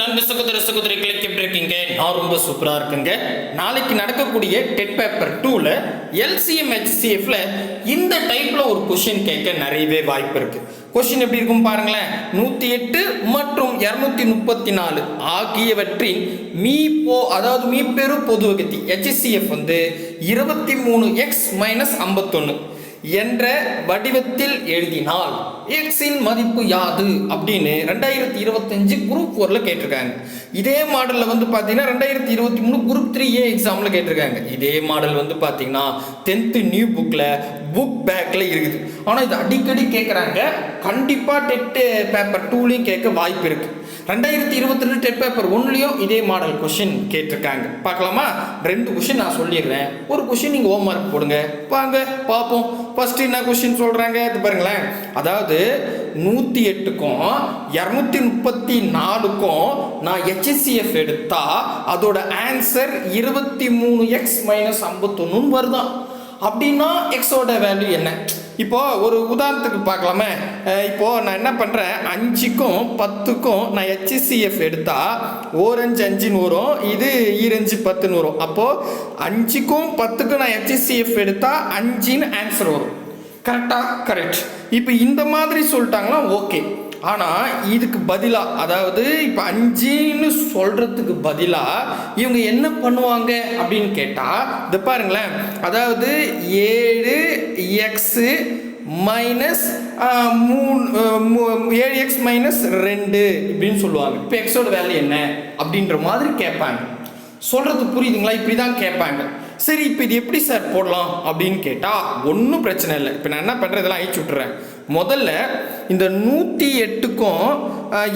நண்பு சகோதர சகோதரிகளுக்கு எப்படி இருக்கீங்க நான் ரொம்ப சூப்பரா இருக்குங்க. நாளைக்கு நடக்கக்கூடிய டெட் பேப்பர் டூல எல்சிஎம் ஹெச்சிஎஃப்ல இந்த டைப்ல ஒரு கொஷின் கேட்க நிறையவே வாய்ப்பு இருக்கு. கொஷின் எப்படி இருக்கும் பாருங்களேன். நூத்தி எட்டு மற்றும் இருநூத்தி முப்பத்தி நாலு ஆகியவற்றின் மீ போ அதாவது மீ பெரு பொது வகத்தி ஹெச்சிஎஃப் வந்து இருபத்தி மூணு எக்ஸ் மைனஸ் ஐம்பத்தொன்னு. என்ற வடிவத்தில் எழுதினால் எக்ஸின் மதிப்பு யாது? அப்படின்னு ரெண்டாயிரத்தி இருபத்தஞ்சு குரூப் ஃபோரில் கேட்டிருக்காங்க. இதே மாடலில் வந்து பார்த்தீங்கன்னா ரெண்டாயிரத்தி இருபத்தி மூணு குரூப் த்ரீ ஏ எக்ஸாமில் கேட்டிருக்காங்க. இதே மாடல் வந்து பார்த்தீங்கன்னா டென்த்து நியூ புக்கில் புக் பேக்கில் இருக்குது. ஆனால் இது அடிக்கடி கேட்குறாங்க கண்டிப்பாக டெட்டு பேப்பர் டூலையும் கேட்க வாய்ப்பு இருக்குது ரெண்டாயிரத்தி இருபத்தி ரெண்டு டெட் பேப்பர் ஒன்லையும் இதே மாடல் கொஷின் கேட்டிருக்காங்க. பார்க்கலாமா? ரெண்டு கொஷின் நான் சொல்லிடுறேன். ஒரு கொஷின் நீங்கள் ஹோம் ஒர்க் போடுங்க. வாங்க பார்ப்போம். ஃபஸ்ட்டு என்ன கொஷின் சொல்கிறாங்க இது பாருங்களேன். அதாவது நூற்றி எட்டுக்கும் இரநூத்தி முப்பத்தி நாலுக்கும் நான் ஹெச்எஸ்சிஎஃப் எடுத்தால் அதோட ஆன்சர் இருபத்தி மூணு எக்ஸ் மைனஸ் ஐம்பத்தொன்னு வருதான். அப்படின்னா எக்ஸோட வேல்யூ என்ன? இப்போது ஒரு உதாரணத்துக்கு பார்க்கலாமே. இப்போது நான் என்ன பண்ணுறேன் அஞ்சுக்கும் பத்துக்கும் நான் ஹெச்சிசிஎஃப் எடுத்தால் ஓரஞ்சு அஞ்சுன்னு வரும் இது ஈரஞ்சு பத்துன்னு வரும். அப்போது அஞ்சுக்கும் பத்துக்கும் நான் ஹெச்சிசிஎஃப் எடுத்தால் அஞ்சுன்னு ஆன்சர் வரும். கரெக்டாக கரெக்ட் இப்போ இந்த மாதிரி சொல்லிட்டாங்களா ஓகே ஆனால் இதுக்கு பதிலாக அதாவது இப்போ அஞ்சுன்னு சொல்கிறதுக்கு பதிலாக இவங்க என்ன பண்ணுவாங்க அப்படின்னு கேட்டால் இது பாருங்களேன். அதாவது ஏழு எக்ஸு மைனஸ் மூணு ஏழு எக்ஸ் மைனஸ் ரெண்டு. இப்படின்னு சொல்லுவாங்க. இப்போ எக்ஸோட வேல்யூ என்ன? அப்படின்ற மாதிரி கேட்பாங்க. சொல்கிறது புரியுதுங்களா? இப்படி தான் கேட்பாங்க. சரி இப்போ இது எப்படி சார் போடலாம் அப்படின்னு கேட்டால் ஒன்றும் பிரச்சனை இல்லை. இப்போ நான் என்ன பண்ணுறதெல்லாம் அழிச்சு விட்டுறேன். முதல்ல இந்த நூற்றி எட்டுக்கும்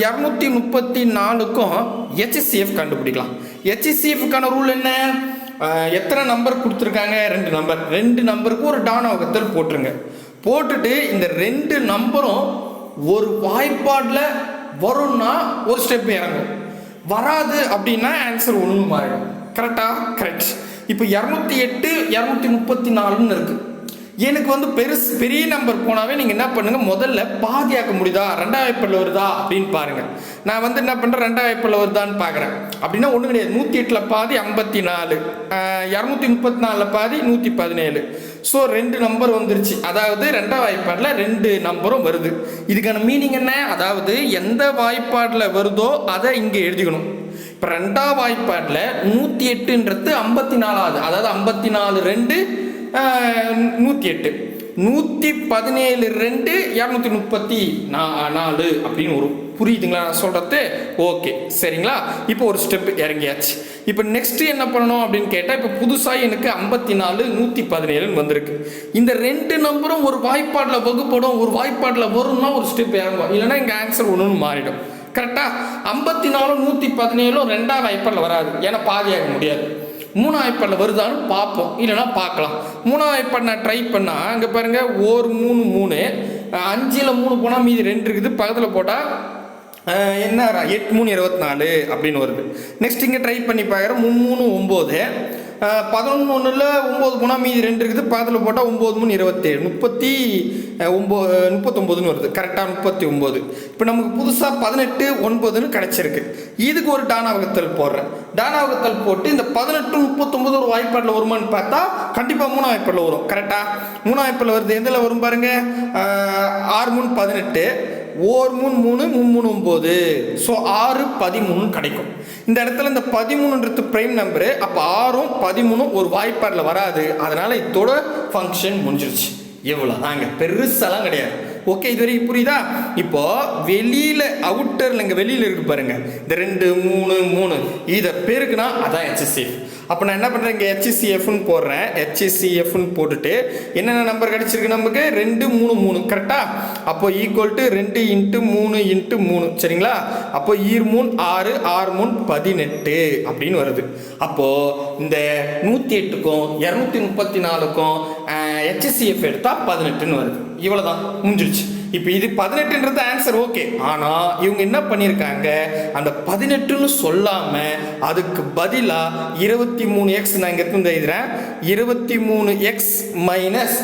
இரநூத்தி முப்பத்தி நாலுக்கும் ஹெச்சிசிஎஃப் கண்டுபிடிக்கலாம். ஹெச்சிசிஎஃப்க்கான ரூல் என்ன? எத்தனை நம்பர் கொடுத்துருக்காங்க? ரெண்டு நம்பர் ரெண்டு நம்பருக்கு ஒரு டானவகத்தில் போட்டுருங்க. போட்டுட்டு இந்த ரெண்டு நம்பரும் ஒரு வாய்ப்பாடில் வரும்னா ஒரு ஸ்டெப் இறங்கும். வராது அப்படின்னா ஆன்சர் ஒன்று மாறிடும் கரெக்டாக கரெக்ட் இப்போ இரநூத்தி எட்டு இரநூத்தி முப்பத்தி நாலுன்னு இருக்குது எனக்கு வந்து பெருசு பெரிய நம்பர் போனாவே நீங்கள் என்ன பண்ணுங்கள் முதல்ல பாதியாக்க முடியுதா? ரெண்டாம் வாய்ப்பில் வருதா? அப்படின்னு பாருங்கள் நான் வந்து என்ன பண்ணுறேன் ரெண்டாவது வாய்ப்பில் வருதான்னு பார்க்குறேன் அப்படின்னா ஒன்றும் கிடையாது. நூற்றி எட்டில் பாதி ஐம்பத்தி நாலு இரநூத்தி முப்பத்தி நாலில் பாதி நூற்றி பதினேழு. ஸோ ரெண்டு நம்பர் வந்துருச்சு. அதாவது ரெண்டாவது வாய்ப்பாடில் ரெண்டு நம்பரும் வருது. இதுக்கான மீனிங் என்ன? அதாவது எந்த வாய்ப்பாடில் வருதோ அதை இங்கே எழுதிக்கணும். இப்போ ரெண்டாவது வாய்ப்பாடில் நூற்றி எட்டுன்றது ஐம்பத்தி நாலாவது அதாவது ஐம்பத்தி நாலு ரெண்டு நூற்றி எட்டு நூற்றி பதினேழு ரெண்டு இரநூத்தி முப்பத்தி நா நாலு அப்படின்னு வரும் புரியுதுங்களா நான் சொல்கிறது ஓகே சரிங்களா? இப்போ ஒரு ஸ்டெப் இறங்கியாச்சு. இப்போ நெக்ஸ்ட்டு என்ன பண்ணணும் அப்படின்னு கேட்டால் இப்போ புதுசாக எனக்கு ஐம்பத்தி நாலு நூற்றி பதினேழுன்னு வந்திருக்கு. இந்த ரெண்டு நம்பரும் ஒரு வாய்ப்பாட்டில் வகுப்படும் ஒரு வாய்ப்பாட்டில் வரும்னா ஒரு ஸ்டெப் இறங்கும். இல்லைன்னா எங்கள் ஆன்சர் ஒன்றுன்னு மாறிடும். கரெக்டாக ஐம்பத்தி நாலும் நூற்றி பதினேழும் ரெண்டாவது வாய்ப்பாடில் வராது. ஏன்னா பாதியாக முடியாது. மூணாவது வாய்ப்பாடில் வருதான்னு பார்ப்போம். இல்லைன்னா பார்க்கலாம். மூணாவது நான் ட்ரை பண்ணால் அங்கே பாருங்கள் ஒரு மூணு மூணு அஞ்சில் மூணு போனால் மீதி ரெண்டு இருக்குது. பக்கத்தில் போட்டால் என்ன எட்டு மூணு இருபத்தி நாலு அப்படின்னு வருது. நெக்ஸ்ட் இங்கே ட்ரை பண்ணி பார்க்குறேன் மூணு மூணு ஒம்பது. பதினொன்று ஒம்பது போனால் மீதி ரெண்டு இருக்குது. பக்கத்தில் போட்டால் ஒம்பது மூணு இருபத்தேழு. முப்பத்தி ஒம்பது முப்பத்தொம்போதுன்னு வருது. கரெக்டாக முப்பத்தி ஒம்பது இப்போ நமக்கு புதுசாக பதினெட்டு ஒன்பதுன்னு கிடச்சிருக்கு. இதுக்கு ஒரு டானாவகத்தல் போடுறேன். டானாவகத்தல் போட்டு இந்த பதினெட்டு முப்பத்தொம்பது ஒரு வாய்ப்பாடில் வருமான்னு பார்த்தா கண்டிப்பாக மூணாம் வாய்ப்பில் வரும். கரெக்டாக மூணாம் வாய்ப்பில் வருது. எதில் வரும் பாருங்க? ஆறு மூணு பதினெட்டு. ஓர் மூணு மூணு மூணு மூணு ஒம்பது ஸோ ஆறு பதிமூணு கிடைக்கும். இந்த இடத்துல இந்த பதிமூணுன்றது பிரைம் நம்பரு அப்போ ஆறும் பதிமூணும் ஒரு வாய்ப்பாடில் வராது. அதனால் இதோட ஃபங்க்ஷன் முடிஞ்சிருச்சு. எவ்வளோ தாங்க பெருசெல்லாம் கிடையாது. ஓகே இது வரைக்கும் புரியுதா? இப்போ வெளியில் அவுட்டரில் இங்கே வெளியில் இருக்கு பாருங்க. இந்த ரெண்டு மூணு மூணு. இதை பெருக்குனா அதான் எச்எஸ்சி அப்போ நான் என்ன பண்ணுறேன் இங்கே ஹெச்சிசிஎஃப்னு போடுறேன். ஹெச்சிசிஎஃப்னு போட்டுட்டு என்னென்ன நம்பர் கிடச்சிருக்கு நமக்கு? ரெண்டு மூணு மூணு. கரெக்டாக அப்போ ஈக்குவல் டு ரெண்டு இன்ட்டு மூணு இன்ட்டு மூணு. சரிங்களா? அப்போ ஈர் மூணு ஆறு ஆறு மூணு பதினெட்டு அப்படின்னு வருது. அப்போது இந்த நூற்றி எட்டுக்கும் இரநூத்தி முப்பத்தி நாலுக்கும் ஹெச்எஸ்சிஎஃப் எடுத்தால் பதினெட்டுன்னு வருது. இவ்வளோதான் முடிஞ்சிருச்சு. இப்போ இது பதினெட்டுன்றது ஆன்சர் ஓகே ஆனால் இவங்க என்ன பண்ணியிருக்காங்க அந்த பதினெட்டுன்னு சொல்லாமல் அதுக்கு பதிலாக இருபத்தி மூணு எக்ஸ் நான் இங்கே இருந்து எழுதுகிறேன் இருபத்தி மூணு எக்ஸ் மைனஸ்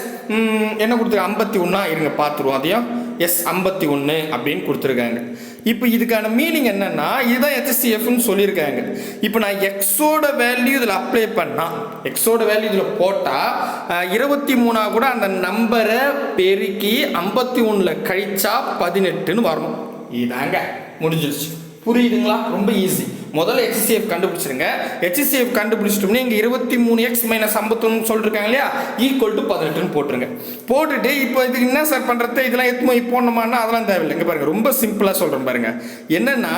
என்ன கொடுத்துருக்காங்க ஐம்பத்தி ஒன்றா இருங்க பார்த்துருவோம் அதையும். எஸ் ஐம்பத்தி ஒன்று அப்படின்னு கொடுத்துருக்காங்க. இப்போ இதுக்கான மீனிங் என்னன்னா இதுதான் ஹெச்சிஎஃப்னு சொல்லியிருக்காங்க. இப்போ நான் எக்ஸோட வேல்யூ இதில் அப்ளை பண்ணால் எக்ஸோட வேல்யூ இதில் போட்டால் இருபத்தி மூணா கூட அந்த நம்பரை பெருக்கி ஐம்பத்தி ஒன்றில் கழிச்சா பதினெட்டுன்னு வரணும் இதாங்க முடிஞ்சிருச்சு. புரியுதுங்களா? ரொம்ப ஈஸி முதல்ல ஹெச்சிசிஎஃப் கண்டுபிடிச்சிருங்க. ஹெச்சிசிஎஃப் கண்டுபிடிச்சிட்டோம்னா இங்கே இருபத்தி மூணு எக்ஸ் மைனஸ் ஐம்பத்தொன்னு சொல்லிருக்காங்க இல்லையா? ஈக்குவல் டு பதினெட்டுன்னு போட்டுருங்க. போட்டுட்டு இப்போ இதுக்கு என்ன சார் பண்ணுறது இதெல்லாம் எத்துமோ போடணுமான்னா அதெல்லாம் தேவையில்லை. இங்கே பாருங்க ரொம்ப சிம்பிளாக சொல்கிறேன் பாருங்க. என்னென்னா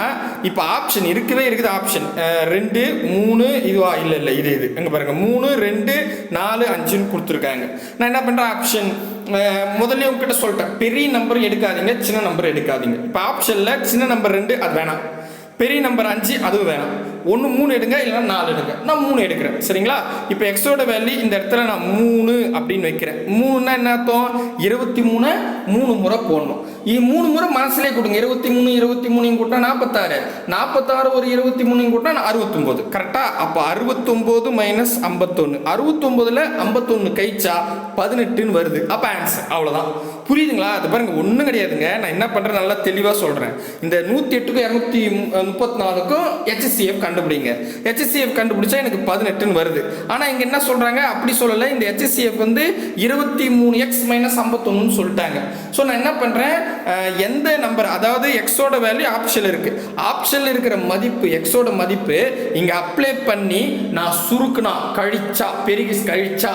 இப்போ ஆப்ஷன் இருக்கவே இருக்குது ஆப்ஷன் ரெண்டு மூணு இதுவா? இல்லை இல்லை இது இது. இங்கே பாருங்க மூணு ரெண்டு நாலு அஞ்சுன்னு கொடுத்துருக்காங்க. நான் என்ன பண்ணுறேன் ஆப்ஷன் முதல்ல உங்ககிட்ட சொல்லிட்டேன். பெரிய நம்பர் எடுக்காதீங்க சின்ன நம்பர் எடுக்காதீங்க. இப்போ ஆப்ஷனில் சின்ன நம்பர் ரெண்டு அது வேணாம். பெரிய நம்பர் அஞ்சு அதுவும் வேணாம். ஒன்று மூணு எடுங்க இல்லைன்னா நாலு எடுங்க. நான் மூணு எடுக்கிறேன். சரிங்களா? இப்போ எக்ஸோட வேல்யூ இந்த இடத்துல நான் மூணு அப்படின்னு வைக்கிறேன். மூணுன்னா என்ன அர்த்தம்? இருபத்தி மூணு மூணு முறை போடணும். இது மூணு முறை மனசுலேயே கொடுங்க. இருபத்தி மூணு இருபத்தி மூணையும் கூட்டினா நாற்பத்தாறு நாற்பத்தாறு ஒரு இருபத்தி மூணையும் கூட்டினா அறுபத்தொம்போது. கரெக்டாக அப்போ அறுபத்தொம்போது மைனஸ் ஐம்பத்தொன்று அறுபத்தொம்போதில் ஐம்பத்தொன்று கழிச்சா பதினெட்டுன்னு வருது. அப்போ ஆன்சர் அவ்வளோதான் புரியுதுங்களா? அது பாருங்க ஒன்றும் கிடையாதுங்க. நான் என்ன பண்ணுறேன் நல்லா தெளிவாக சொல்கிறேன் இந்த நூற்றி எட்டுக்கும் இரநூத்தி முப்பத்தி நாலுக்கும் ஹெச்சிஎஃப் கண்டுபிடிங்க. ஹெச்சிஎஃப் கண்டுபிடிச்சா எனக்கு பதினெட்டுன்னு வருது. ஆனால் இங்கே என்ன சொல்கிறாங்க அப்படி சொல்லலை. இந்த ஹெச்சிஎஃப் வந்து இருபத்தி மூணு எக்ஸ் மைனஸ் ஐம்பத்தொன்னு சொல்லிட்டாங்க. ஸோ நான் என்ன பண்ணுறேன் எந்த நம்பர் அதாவது எக்ஸோட வேல்யூ ஆப்ஷன் இருக்குது ஆப்ஷனில் இருக்கிற மதிப்பு எக்ஸோட மதிப்பு இங்கே அப்ளை பண்ணி நான் சுருக்குனா கழிச்சா பெருகி கழிச்சா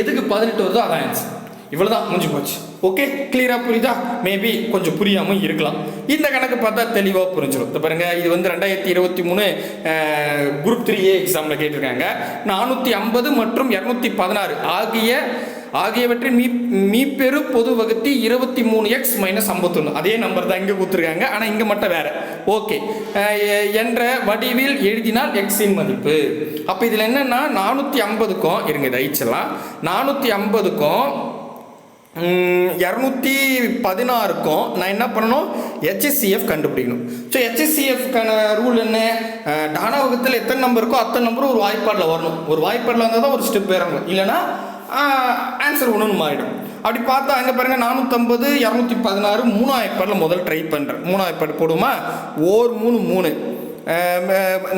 எதுக்கு பதினெட்டு வருதோ அதான் ஆன்சர் இவ்வளவுதான் முடிஞ்சு போச்சு. ஓகே கிளியராக புரியுதா? மேபி கொஞ்சம் புரியாமல் இருக்கலாம். இந்த கணக்கு பார்த்தா தெளிவாக புரிஞ்சிடும் இந்த பாருங்க இது வந்து ரெண்டாயிரத்தி இருபத்தி மூணு குரூப் த்ரீ ஏ எக்ஸாமில் கேட்டிருக்காங்க. நானூற்றி ஐம்பது மற்றும் இரநூத்தி பதினாறு ஆகிய ஆகியவற்றின் மீ மீப்பெரு பொது வகுத்தி இருபத்தி மூணு எக்ஸ் மைனஸ் ஐம்பத்தொன்று அதே நம்பர் தான் இங்கே கொடுத்துருக்காங்க. ஆனால் இங்கே மட்டும் வேறு. ஓகே என்ற வடிவில் எழுதினால் எக்ஸின் மதிப்பு. அப்போ இதில் என்னென்னா நானூற்றி ஐம்பதுக்கும் இருங்க தயிச்செல்லாம் நானூற்றி ஐம்பதுக்கும் இரநூத்தி பதினாறுக்கும் நான் என்ன பண்ணணும்? ஹெச்எஸ்சிஎஃப் கண்டுபிடிக்கணும். ஸோ ஹெச்எஸ்சிஎஃப்க்கான ரூல் என்ன? டானா டானாவகத்தில் எத்தனை நம்பர் இருக்கோ அத்தனை நம்பரும் ஒரு வாய்ப்பாடில் வரணும். ஒரு வாய்ப்பாடில் வந்தால் தான் ஒரு ஸ்டெப் இறங்கும். இல்லைன்னா ஆன்சர் ஒன்றுன்னு மாறிடும். அப்படி பார்த்தா அங்கே பாருங்க நானூற்றம்பது இரநூத்தி பதினாறு மூணு வாய்ப்பாடில் முதல் ட்ரை பண்ணுறேன் மூணு வாய்ப்பாடு போடுமா ஓர் மூணு மூணு.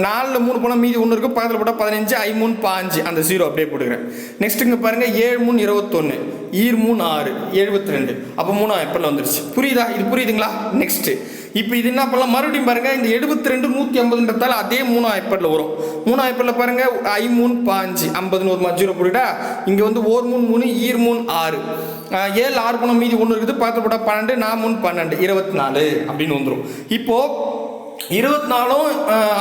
நாலில் மூணு போனால் மீதி ஒன்று இருக்குது பக்கத்தில் போட்டால் பதினஞ்சு ஐ மூணு பாஞ்சு. அந்த ஜீரோ அப்படியே போட்டுக்கிறேன். நெக்ஸ்ட் இங்கே பாருங்கள் ஏழு மூணு இருபத்தொன்று ஈர் மூணு ஆறு எழுபத்தி ரெண்டு அப்போ மூணு எப்படில் வந்துருச்சு? புரியுதா? இது புரியுதுங்களா? நெக்ஸ்ட்டு இப்போ இது என்ன பண்ணலாம்? மறுபடியும் பாருங்கள் இந்த எழுபத்தி ரெண்டு நூற்றி ஐம்பதுன்றதால அதே மூணு ஐப்படில் வரும். மூணு ஐப்பரில் பாருங்கள் ஐ மூணு பாஞ்சு. ஐம்பதுன்னு ஒரு மஜூரை போட்டுட்டா இங்கே வந்து ஓர் மூணு மூணு ஈர் மூணு ஆறு. ஏழு ஆறு மூணு மீதி ஒன்று இருக்குது. பார்த்து போட்டால் பன்னெண்டு நான் மூணு பன்னெண்டு. இருபத்தி நாலு அப்படின்னு வந்துடும் இப்போது இருபத்தி நாலும்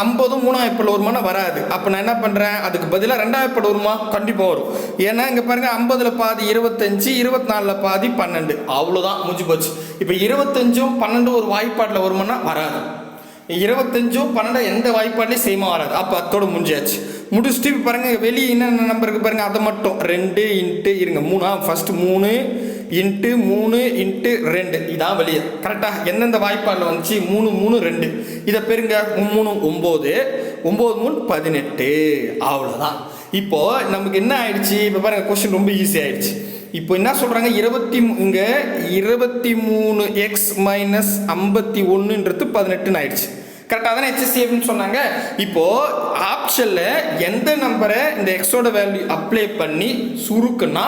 ஐம்பதும் மூணாம் ஏப்ரல் வருமானம் வராது. அப்போ நான் என்ன பண்ணுறேன் அதுக்கு பதிலாக ரெண்டாம் ஏப்ரல் வருமா? கண்டிப்பாக வரும். ஏன்னா இங்கே பாருங்கள் ஐம்பதில் பாதி இருபத்தஞ்சு இருபத்தி நாலில் பாதி பன்னெண்டு. அவ்வளோதான் முடிஞ்சு போச்சு. இப்போ இருபத்தஞ்சும் பன்னெண்டு ஒரு வாய்ப்பாட்டில் வருமானா வராது. இருபத்தஞ்சும் பன்னெண்டு எந்த வாய்ப்பாட்லையும் சேமா வராது. அப்போ அத்தோடு முடிஞ்சாச்சு. முடிச்சுட்டு இப்போ பாருங்கள் வெளியே என்னென்ன நம்பருக்கு பாருங்கள் அதை மட்டும். ரெண்டு இன்ட்டு இருங்க மூணா ஃபஸ்ட்டு மூணு இன்ட்டு மூணு இன்ட்டு ரெண்டு. இதான் வெளியே. கரெக்டாக எந்தெந்த வாய்ப்பாடில் வந்துச்சு? மூணு மூணு ரெண்டு. இதை பெருங்க மூணு ஒம்பது. ஒம்பது மூணு பதினெட்டு. அவ்வளோதான் இப்போது நமக்கு என்ன ஆயிடுச்சு? இப்போ பாருங்க கொஸ்டின் ரொம்ப ஈஸி ஆயிடுச்சு. இப்போ என்ன சொல்கிறாங்க இருபத்தி இங்கே இருபத்தி மூணு எக்ஸ் மைனஸ் ஐம்பத்தி ஒன்றுன்றது பதினெட்டுன்னு ஆயிடுச்சு. கரெக்டாக தானே? ஹெச்எஸ்சிஎஃப்னு சொன்னாங்க. இப்போது ஆப்ஷனில் எந்த நம்பரை இந்த எக்ஸோட வேல்யூ அப்ளை பண்ணி சுருக்குன்னா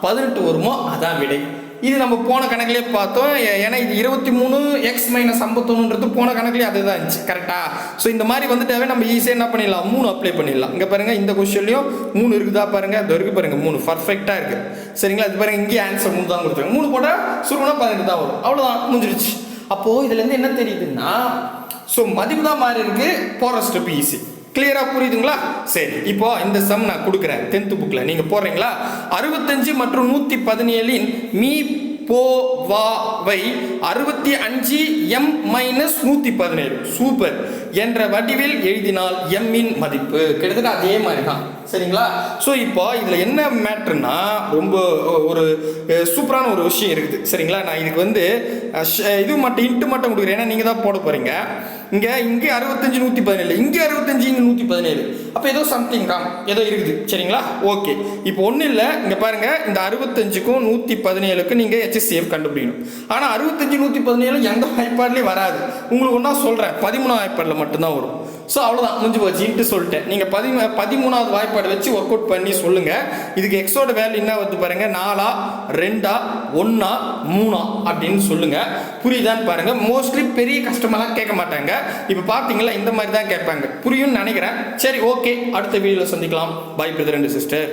பதினெட்டு வருமோ? அதான் விடை. இது நம்ம போன கணக்குலேயே பார்த்தோம். ஏ- ஏன்னா இது இருபத்தி மூணு எக்ஸ் மைனஸ் ஐம்பத்தொன்னுன்றது போன கணக்குலேயே அதுதான் இருந்துச்சு கரெக்டாக ஸோ இந்த மாதிரி வந்துட்டாவே நம்ம ஈஸியாக என்ன பண்ணிடலாம்? மூணு அப்ளை பண்ணிடலாம். இங்கே பாருங்கள் இந்த கொஸ்டின்லையும் மூணு இருக்குதா பாருங்கள் அது இருக்குது பாருங்கள் மூணு. பர்ஃபெக்டாக இருக்குது சரிங்களா? இது பாருங்க இங்கேயே ஆன்சர் மூணு தான் கொடுத்துருங்க மூணு போட்டால் சுருகுனா பதினெட்டு தான் வரும். அவ்வளோதான் முடிஞ்சிருச்சு. அப்போது இதுலேருந்து என்ன தெரியுதுன்னா ஸோ மதிப்பு தான் மாறி இருக்குது போகிற ஸ்டெப் ஈஸி கிளியரா புரியுதுங்களா? சரி இப்போ இந்த சம் நான் கொடுக்குறேன். டென்த் புக்கில் நீங்கள் போடுறீங்களா? அறுபத்தஞ்சு மற்றும் நூற்றி பதினேழின் மீ போ வா வை அறுபத்தி அஞ்சு எம் மைனஸ் நூற்றி பதினேழு சூப்பர் என்ற வடிவில் எழுதினால் எம்மின் மதிப்பு. கிட்டத்தட்ட அதே மாதிரி தான் சரிங்களா? ஸோ இப்போ இதில் என்ன மேட்ருன்னா ரொம்ப ஒரு சூப்பரான ஒரு விஷயம் இருக்குது. சரிங்களா? நான் இதுக்கு வந்து இது மட்டும் இன்ட்டு மட்டும் கொடுக்குறேன். ஏன்னா நீங்கள் தான் போட போகிறீங்க இங்கே இங்கே அறுபத்தஞ்சு நூற்றி பதினேழு இங்கே அறுபத்தஞ்சு இங்கே நூற்றி பதினேழு அப்போ ஏதோ சம்திங் ராங் ஏதோ இருக்குது. சரிங்களா? ஓகே இப்போ ஒன்றும் இல்லை. இங்கே பாருங்கள் இந்த அறுபத்தஞ்சுக்கும் நூற்றி பதினேழுக்கும் நீங்கள் ஹெச்எஸ்சிஎஃப் கண்டுபிடிக்கணும். ஆனால் அறுபத்தஞ்சு நூற்றி பதினேழு எந்த வாய்ப்பாடுலேயும் வராது. உங்களுக்கு ஒன்றா சொல்கிறேன் பதிமூணாம் வாய்ப்பாடில் மட்டும்தான் வரும். ஸோ அவ்வளோதான் முடிஞ்சு போச்சுன்ட்டு சொல்லிட்டேன். நீங்கள் பதி பதிமூணாவது வாய்ப்பாடு வச்சு ஒர்க் அவுட் பண்ணி சொல்லுங்கள் இதுக்கு எக்ஸோட வேல்யூ என்ன வந்து பாருங்கள் நாலா ரெண்டா ஒன்றா மூணா அப்படின்னு சொல்லுங்கள் புரியுதான்னு பாருங்கள் மோஸ்ட்லி பெரிய கஷ்டமெல்லாம் கேட்க மாட்டாங்க. இப்போ பார்த்தீங்களா இந்த மாதிரி தான் கேட்பாங்க. புரியும்னு நினைக்கிறேன். சரி ஓகே அடுத்த வீடியோவில் சந்திக்கலாம். By brother and sister